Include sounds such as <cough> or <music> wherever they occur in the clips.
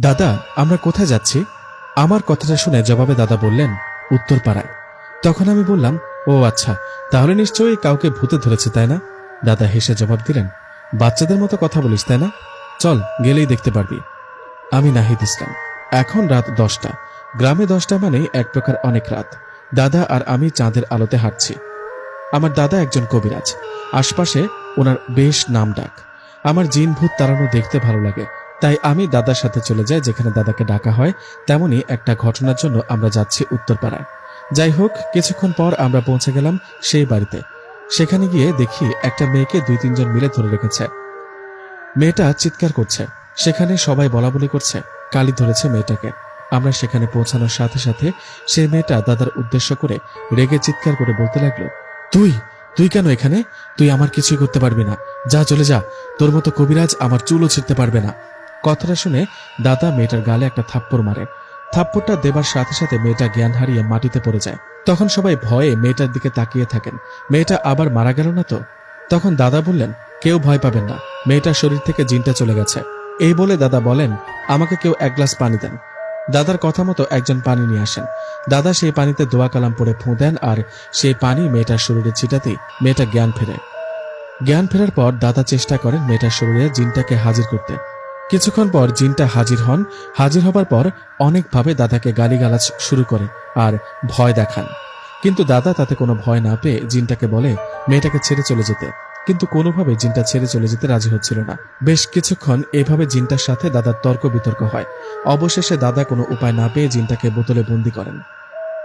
দাদা, আমরা কোথায় যাচ্ছি? আমার কথাটা শুনে জবাবে দাদা বললেন, উত্তরপাড়ায়। তখন আমি বললাম, ও আচ্ছা তাহলে নিশ্চয়ই কাউকে ভূতে ধরেছে, তাই না? দাদা হেসে জবাব দিলেন, বাচ্চাদের মতো কথা বলিস, তাই না? চল, গেলেই দেখতে পারবি। আমি নাহিদ ইসলাম। এখন রাত দশটা। গ্রামে দশটা মানে এক প্রকার অনেক রাত। দাদা আর আমি চাঁদের আলোতে হাঁটছি। আমার দাদা একজন কবিরাজ। আশপাশে ওনার বেশ নাম ডাক আমার জিন ভূত তাড়ানো দেখতে ভালো লাগে। তাই আমি দাদার সাথে চলে যাই, যেখানে দাদাকে ডাকা হয়। তেমনি একটা ঘটনার জন্য আমরা যাচ্ছি উত্তরপাড়ায়। যাই হোক, কিছুক্ষণ পর আমরা পৌঁছে গেলাম সেই বাড়িতে। সেখানে গিয়ে দেখি একটা মেয়েকে দুই তিনজন মিলে ধরে রেখেছে। মেয়েটা চিৎকার করছে। সেখানে সবাই বলা বলি করছে, কালি ধরেছে মেয়েটাকে। আমরা সেখানে পৌঁছানোর সাথে সাথে সে মেয়েটা দাদার উদ্দেশ্য করে রেগে চিৎকার করে বলতে লাগল, তুই তুই কেন এখানে? তুই আমার কিছুই করতে পারবি না। যা চলে যা। তোর মতো কবিরাজ আমার চুলও ছিঁড়তে পারবে না। কথাটা শুনে দাদা মেয়েটার গালে একটা থাপ্পড় মারে। থাপ্পড়টা দেবার সাথে সাথে মেয়েটা জ্ঞান হারিয়ে মাটিতে পড়ে যায়। তখন সবাই ভয়ে মেয়েটার দিকে তাকিয়ে থাকেন। মেয়েটা আবার মারা গেল না তো? তখন দাদা বললেন, কেউ ভয় পাবেন না। মেয়েটার শরীর থেকে জিনটা চলে গেছে। এই বলে দাদা বলেন, আমাকে কেউ এক গ্লাস পানি দেন। দাদার কথা মতো একজন পানি নিয়ে আসেন। দাদা সেই পানিতে দোয়া কালাম পরে ফুঁ দেন আর সেই পানি মেয়েটার শরীরে ছিটাতেই মেয়েটা জ্ঞান ফেরে। জ্ঞান ফেরার পর দাদা চেষ্টা করেন মেয়েটার শরীরে জিনটাকে হাজির করতে। কিছুক্ষণ পর জিনটা হাজির হন। হাজির হবার পর অনেকভাবে দাদাকে গালিগালাজ শুরু করে আর ভয় দেখান। কিন্তু দাদা তাতে কোনো ভয় না পেয়ে জিনটাকে বলে, মেয়েটাকে ছেড়ে চলে যেতে। কিন্তু কোনোভাবে জিনটা ছেড়ে চলে যেতে রাজি হচ্ছিল না। বেশ কিছুক্ষণ এভাবে জিনটার সাথে দাদার তর্ক বিতর্ক হয়। অবশেষে দাদা কোনো উপায় না পেয়ে জিনটাকে বোতলে বন্দি করেন।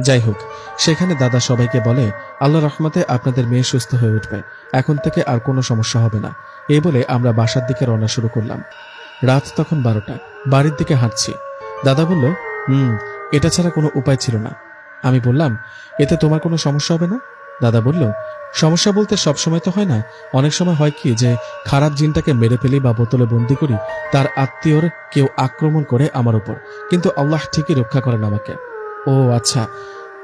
যাই হোক, সেখানে দাদা সবাইকে বলে, আল্লাহ রহমতে আপনাদের মেয়ে সুস্থ হয়ে উঠবে। এখন থেকে আর কোনো সমস্যা হবে না। এই বলে আমরা বাসার দিকে রওনা শুরু করলাম। রাত তখন বারোটা। বাড়ির দিকে হাঁটছি। দাদা বলল, হুম, এটা ছাড়া কোনো উপায় ছিল না। আমি বললাম, এতে তোমার কোনো সমস্যা হবে না? দাদা বলল, সমস্যা বলতে সব সময় তো হয় না। অনেক সময় হয় কি যে, খারাপ জিনটাকে মেরে ফেলি বা বোতলে বন্দি করি, তার আত্মীয়র কেউ আক্রমণ করে আমার উপর। কিন্তু আল্লাহ ঠিকই রক্ষা করেন আমাকে। ও আচ্ছা।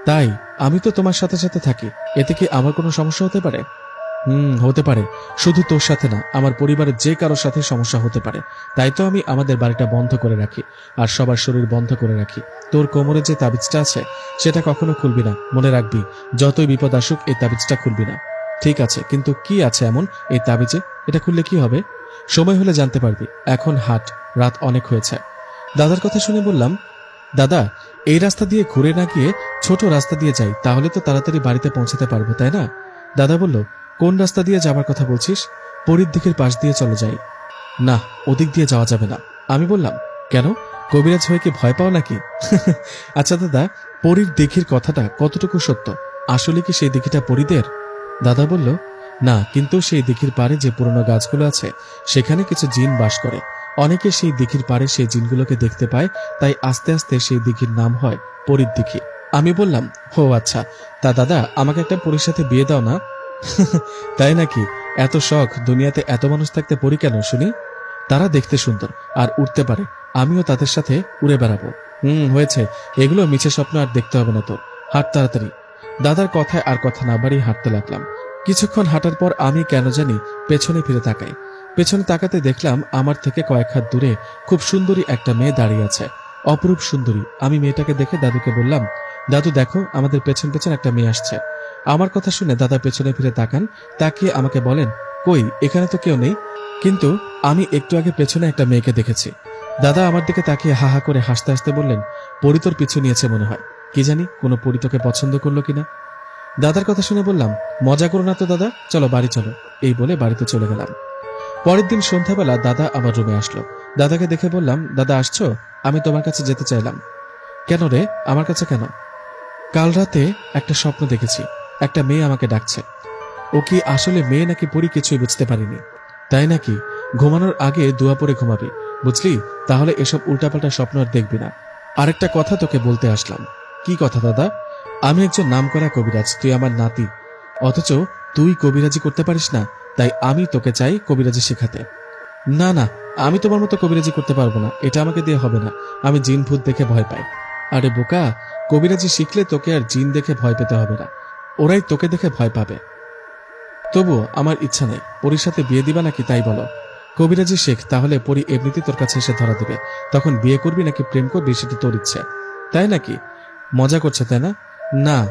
তাই, আমি তো তোমার সাথে সাথে থাকি। এতে কি আমার কোনো সমস্যা হতে পারে? হুম, হতে পারে। শুধু তোর সাথে না, আমার পরিবারের যে কারোর সাথে সমস্যা হতে পারে। তাই তো আমি আমাদের বাড়িটা বন্ধ করে রাখি, আর সবার শরীর বন্ধ করে রাখি। তোর কোমরে যে তাবিজটা আছে, সেটা কখনো খুলবি না, মনে রাখবি, যতই বিপদ আসুক, এই তাবিজটা খুলবি না। ঠিক আছে, কিন্তু কি আছে এমন, এই তাবিজে? এটা খুললে কি হবে? সময় হলে জানতে পারবি, এখন হাট, রাত অনেক হয়েছে। দাদার কথা শুনে বললাম, দাদা, এই রাস্তা দিয়ে ঘুরে না গিয়ে ছোট রাস্তা দিয়ে যাই, তাহলে তো তাড়াতাড়ি বাড়িতে পৌঁছাতে পারব, তাই না? দাদা বলল কোন রাস্তা দিয়ে যাবার কথা বলছিস? পরীর দিকের পাশ দিয়ে চলে যাই। না, ওদিক দিয়ে যাওয়া যাবে না। আমি বললাম, কেন? কবিরাজ হয়ে কি ভয় পাও নাকি? <laughs> আচ্ছা দাদা, পরীর দিঘির কথাটা কতটুকু সত্য? আসলে কি সেই দিঘিটা পরীদের? দাদা বলল, না, কিন্তু সেই দিঘির পাড়ে যে পুরনো গাছগুলো আছে, সেখানে কিছু জিন বাস করে। অনেকে সেই দিঘির পাড়ে সেই জিনগুলোকে দেখতে পায়, তাই আস্তে আস্তে সেই দিঘির নাম হয় পরীর দিঘি। আমি বললাম, ও আচ্ছা। তা দাদা, আমাকে একটা পরীর সাথে বিয়ে দাও না। <laughs> তাই নাকি? এত শখ, দুনিয়াতে এত মানুষ থাকতে পড়ি কেন, শুনি? তারা দেখতে সুন্দর, আর উঠতে পারে। আমিও তাদের সাথে উড়ে বেড়াবো। হুম, হয়েছে। এগুলো মিছে স্বপ্ন আর দেখতে হবে না তোর হাঁট তাড়াতাড়ি। দাদার কথায় আর কথা না বাড়িয়ে হাঁটতে লাগলাম। কিছুক্ষণ হাঁটার পর আমি কেন জানি পেছনে ফিরে তাকাই। পেছনে তাকাতে দেখলাম আমার থেকে কয়েক হাত দূরে খুব সুন্দরী একটা মেয়ে দাঁড়িয়ে আছে। অপরূপ সুন্দরী। আমি মেয়েটাকে দেখে দাদুকে বললাম, দাদু, দেখো, আমাদের পেছন পেছন একটা মেয়ে আসছে। আমার কথা শুনে দাদা পেছনে ফিরে তাকান, তাকিয়ে আমাকে বলেন, কই, এখানে তো কেউ নেই? কিন্তু আমি একটু আগে পেছনে একটা মেয়েকে দেখেছি। দাদা আমার দিকে তাকিয়ে হা হা করে হাসতে হাসতে বললেন, পরি তোর পিছু নিয়েছে মনে হয়। কি জানি, কোনো পরিতকে পছন্দ করল কিনা? দাদার কথা শুনে বললাম, মজা করো না তো দাদা, চলো বাড়ি চলো। এই বলে বাড়িতে চলে গেলাম। পরের দিন সন্ধ্যাবেলা দাদা আমার রুমে আসলো। দাদাকে দেখে বললাম, দাদা আসছো? আমি তোমার কাছে যেতে চাইলাম। কেন রে? আমার কাছে কেন? কাল রাতে একটা স্বপ্ন দেখেছি। একটা মেয়ে আমাকে ডাকছে। ও কি আসলে মেয়ে নাকি পরি কিছুই বুঝতে পারিনি? তাই নাকি ঘুমানোর আগে দোয়া পরে ঘুমাবি? বুঝলি? তাহলে এসব উল্টাপাল্টা স্বপ্ন আর দেখবি না। আরেকটা কথা তোকে বলতে আসলাম। কি কথা, দাদা? আমি একজন নামকরা কবিরাজ, তুই আমার নাতি। অথচ তুই কবিরাজি করতে পারিস না, তাই আমি তোকে চাই কবিরাজি শেখাতে। না না, আমি তোমার মতো কবিরাজি করতে পারব না, এটা আমাকে দিয়ে হবে না। আমি জিন ভূত দেখে ভয় পাই। আরে বোকা, কবিরাজি শিখলে তোকে আর জিন দেখে ভয় পেতে হবে না। ওরাই তোকে দেখে ভয় পাবে। তবুও আমার ইচ্ছা নেই। পরীর সাথে বিয়ে দিবা নাকি তাই বলো। কবিরাজি শেখ, তাহলে পরি এমনিতে তোর কাছে এসে ধরা দেবে। তখন বিয়ে করবি নাকি প্রেম করবি সেটা তোর ইচ্ছে। তাই নাকি? মজা করছে, তাই না? না।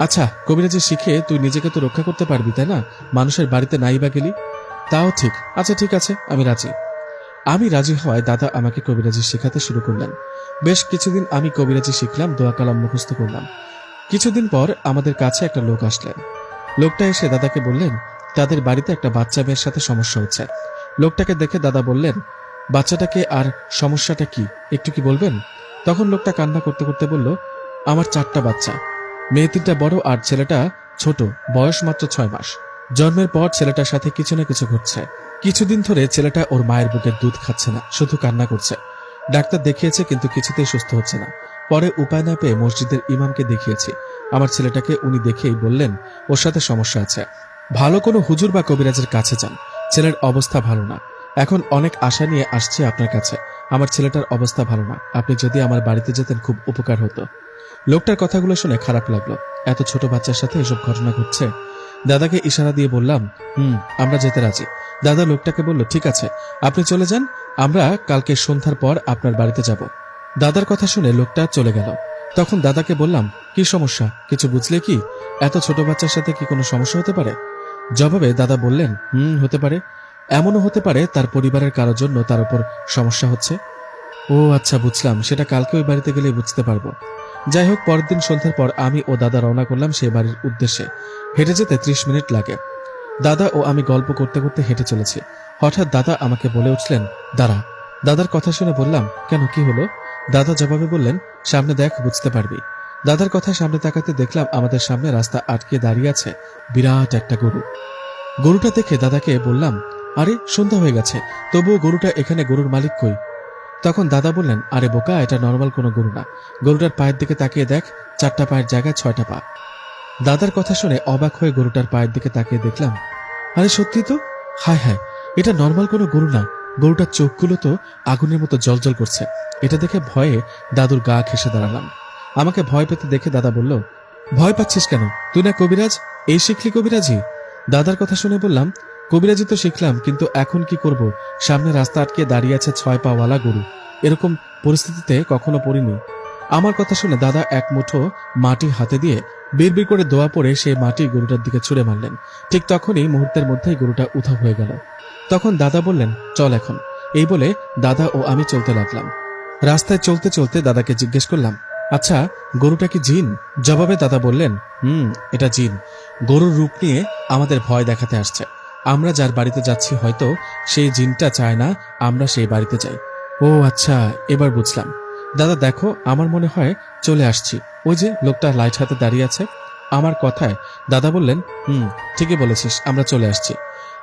আচ্ছা কবিরাজি শিখে তুই নিজেকে তো রক্ষা করতে পারবি, তাই না? মানুষের বাড়িতে নাই বা গেলি? তাও ঠিক। আচ্ছা ঠিক আছে, আমি রাজি। আমি রাজি হওয়ায় দাদা আমাকে কবিরাজি শেখাতে শুরু করলেন। বেশ কিছুদিন আমি কবিরাজি শিখলাম দোয়া কালাম মুখস্থ করলাম। কিছুদিন পর আমাদের কাছে একটা লোক আসলেন। লোকটা এসে দাদাকে বললেন, তাদের বাড়িতে একটা বাচ্চা মেয়ের সাথে সমস্যা হচ্ছে। লোকটাকে দেখে দাদা বললেন, বাচ্চাটাকে আর সমস্যাটা কি? একটু কি বলবেন? তখন লোকটা কান্না করতে করতে বলল, আমার চারটা বাচ্চা। মেয়ে তিনটা বড় আর ছেলেটা ছোট, বয়স মাত্র ছয় মাস। জন্মের পর ছেলেটার সাথে কিছু না কিছু ঘটছে। কিছুদিন ধরে ছেলেটা ওর মায়ের বুকের দুধ খাচ্ছে না, শুধু কান্না করছে। ডাক্তার দেখিয়েছে কিন্তু কিছুতেই সুস্থ হচ্ছে না। পরে উপায় না পেয়ে মসজিদের ইমামকে দেখিয়েছি। আমার ছেলেটাকে উনি দেখেই বললেন, ওর সাথে সমস্যা আছে। ভালো কোনো হুজুর বা কবিরাজের কাছে যান। ছেলের অবস্থা ভালো না। এখন অনেক আশা নিয়ে আসছে আপনার কাছে। আমার ছেলেটার অবস্থা ভালো না। আপনি যদি আমার বাড়িতে যেতেন খুব উপকার হতো। লোকটার কথাগুলো শুনে খারাপ লাগল। এত ছোট বাচ্চার সাথে এসব ঘটনা ঘটছে? দাদাকে ইশারা দিয়ে বললাম, হুম, আমরা যেতে রাজি। দাদা লোকটাকে বলল, ঠিক আছে, আপনি চলে যান, আমরা কালকে সন্ধ্যার পর আপনার বাড়িতে যাব। দাদার কথা শুনে লোকটা চলে গেল। তখন দাদাকে বললাম, কি সমস্যা? কিছু বুঝলে কি? এত ছোট বাচ্চার সাথে কি কোনো সমস্যা হতে পারে? জবাবে দাদা বললেন, হুম, হতে পারে। এমনও হতে পারে তার পরিবারের কারোর জন্য তার উপর সমস্যা হচ্ছে? ও আচ্ছা বুঝলাম। সেটা কালকে ওই বাড়িতে গেলে বুঝতে পারব। যাই হোক পরের দিন সন্ধ্যার পর আমি ও দাদা রওনা করলাম সে বাড়ির উদ্দেশ্যে। হেঁটে যেতে ত্রিশ মিনিট লাগে। দাদা ও আমি গল্প করতে করতে হেঁটে চলেছি। হঠাৎ দাদা আমাকে বলে উঠলেন, দাঁড়া। দাদার কথা শুনে বললাম, কেন, কি হলো? দাদা জবাবে বললেন, সামনে দেখ, বুঝতে পারবি। দাদার কথা সামনে তাকাতে দেখলাম আমাদের সামনে রাস্তা আটকে দাঁড়িয়ে আছে বিরাট একটা গরু। গরুটা দেখে দাদাকে বললাম, আরে, সন্ধ্যা হয়ে গেছে। তবুও গরুটা এখানে গরুর মালিক কই? তখন দাদা বললেন, আরে বোকা, এটা নর্মাল কোনো গরু না। গরুটার পায়ের দিকে তাকিয়ে দেখ, চারটা পায়ের জায়গায় ছয়টা পা। দাদার কথা শুনে অবাক হয়ে গরুটার পায়ের দিকে তাকিয়ে দেখলাম, আরে সত্যি তো? হায় হায়, এটা নর্মাল কোনো গরু না। গরুটার চোখগুলো তো আগুনের মতো জলজল করছে। এটা দেখে ভয়ে দাদুর গা ঘেসে দাঁড়ালাম। আমাকে ভয় পেতে দেখে দাদা বলল, ভয় পাচ্ছিস কেন? তুই না কবিরাজ? এই শিখলি কবিরাজি দাদার কথা শুনে বললাম কবিরাজি তো শিখলাম, কিন্তু এখন কি করব? সামনে রাস্তা আটকে দাঁড়িয়ে আছে ছয় পাওয়ালা গরু। এরকম পরিস্থিতিতে কখনো পড়িনি। আমার কথা শুনে দাদা এক মুঠো মাটি হাতে দিয়ে বিড়বিড় করে দোয়া পড়ে সেই মাটি গরুটার দিকে ছুড়ে মারলেন। ঠিক তখনই মুহূর্তের মধ্যেই গরুটা উধাও হয়ে গেল। তখন দাদা বললেন, চল এখন। এই বলে দাদা ও আমি চলতে লাগলাম। রাস্তায় চলতে চলতে দাদাকে জিজ্ঞেস করলাম আচ্ছা গরুটা কি জিন? জবাবে দাদা বললেন, হুম, এটা জিন। গরুর রূপ নিয়ে আমাদের ভয় দেখাতে আসছে। আমরা যার বাড়িতে যাচ্ছি হয়তো সেই জিনটা চায় না, আমরা সেই বাড়িতে যাই। ও আচ্ছা এবার বুঝলাম। দাদা দেখো, আমার মনে হয় চলে আসছি। ওই যে লোকটা লাইট হাতে দাঁড়িয়ে আছে, আমার কথায় দাদা বললেন, হুম, ঠিকই বলেছিস, আমরা চলে আসছি।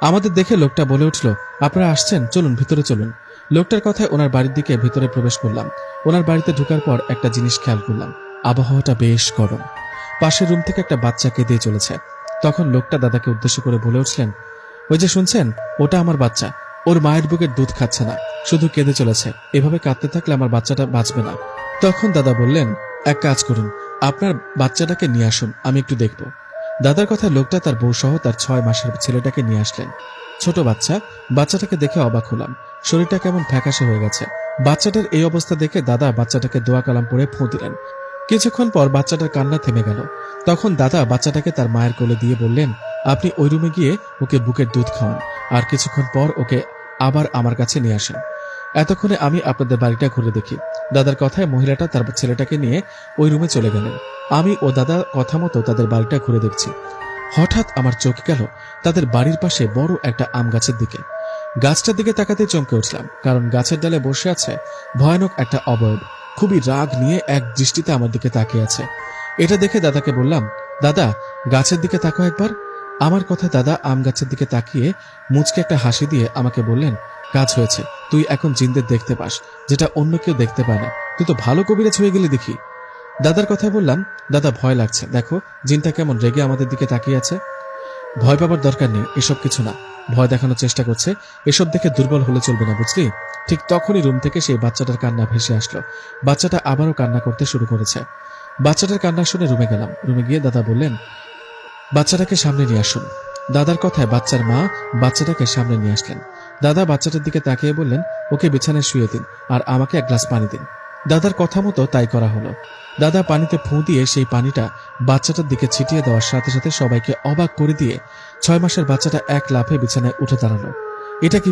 আমাদের দেখে লোকটা বলে উঠল, আপনারা আসছেন, চলুন, ভিতরে চলুন। লোকটার কথায় ওনার বাড়ির দিকে ভিতরে প্রবেশ করলাম। ওনার বাড়িতে ঢোকার পর একটা জিনিস খেয়াল করলাম, আবহাওয়াটা বেশ গরম। পাশের রুম থেকে একটা বাচ্চাকে দিয়ে চলেছে। তখন লোকটা দাদাকে উদ্দেশ্য করে বলে উঠলেন ওই যে শুনছেন, ওটা আমার বাচ্চা। ওর মায়ের বুকের দুধ খাচ্ছে না, শুধু কেঁদে চলেছে। এভাবে কাঁদতে থাকলে আমার বাচ্চাটা বাঁচবে না। তখন দাদা বললেন, এক কাজ করুন, আপনার বাচ্চাটাকে নিয়ে আসুন, আমি একটু দেখব। দাদার কথা লোকটা তার বউ সহ তার ছয় মাসের ছেলেটাকে নিয়ে আসলেন। ছোট বাচ্চা, বাচ্চাটাকে দেখে অবাক হলাম। শরীরটা কেমন ফ্যাকাশে হয়ে গেছে। বাচ্চাটার এই অবস্থা দেখে দাদা বাচ্চাটাকে দোয়া কালাম পরে ফোঁ দিলেন। কিছুক্ষণ পর বাচ্চাটার কান্না থেমে গেল। তখন দাদা বাচ্চাটাকে তার মায়ের কোলে দিয়ে বললেন আপনি ওই রুমে গিয়ে ওকে বুকের দুধ খাওয়ান, আর কিছুক্ষণ পর ওকে আবার আমার কাছে নিয়ে আসেন। এতক্ষণে আমি আপনাদের বাড়িটা ঘুরে দেখি। দাদার কথায় মহিলাটা তার ছেলেটাকে নিয়ে ওই রুমে চলে গেলেন। আমি ও দাদা কথা মতো তাদের বাড়িটা ঘুরে দেখছি। হঠাৎ আমার চোখ গেল তাদের বাড়ির পাশে বড় একটা আম গাছের দিকে। গাছটার দিকে তাকাতে চমকে উঠলাম, কারণ গাছের ডালে বসে আছে ভয়ানক একটা অবয়ব। খুবই রাগ নিয়ে এক দৃষ্টিতে আমার দিকে তাকিয়ে আছে। এটা দেখে দাদাকে বললাম, দাদা, গাছের দিকে তাকো একবার। আমার কথা দাদা আম গাছের দিকে তাকিয়ে মুচকে একটা হাসি দিয়ে আমাকে বললেন, কাজ হয়েছে। তুই এখন জিনদের দেখতে পাস, যেটা অন্য কেউ দেখতে পায় না। তুই তো ভালো কবিরাজ হয়ে গেলে দেখি। দাদার কথা বললাম, দাদা, ভয় লাগছে। দেখো, জিনটা কেমন রেগে আমাদের দিকে তাকিয়ে আছে? ভয় পাবার দরকার নেই, এসব কিছু না। ভয় দেখানোর চেষ্টা করছে। এসব দেখে দুর্বল হলে চলবে না, বুঝলি? ঠিক তখনই রুম থেকে সেই বাচ্চাটার কান্না ভেসে আসলো। বাচ্চাটা আবারও কান্না করতে শুরু করেছে। বাচ্চাটার কান্না শুনে রুমে গেলাম। রুমে গিয়ে দাদা বললেন বাচ্চাটাকে সামনে নিয়ে আসুন। দাদার কথায় বাচ্চার মা বাচ্চাটাকে সামনে নিয়ে আসলেন। দাদা বাচ্চাটার দিকে তাকিয়ে বললেন, ওকে বিছানায় শুয়ে দিন আর আমাকে এক গ্লাস পানি দিন। দাদার কথা মতো তাই করা হলো। দাদা পানিতে ফুঁ দিয়ে সেই পানিটা বাচ্চাটার দিকে ছিটিয়ে দেওয়ার সাথে সাথে সবাইকে অবাক করে দিয়ে ছয় মাসের বাচ্চাটা এক লাফে বিছানায় উঠে দাঁড়াল। এটা কি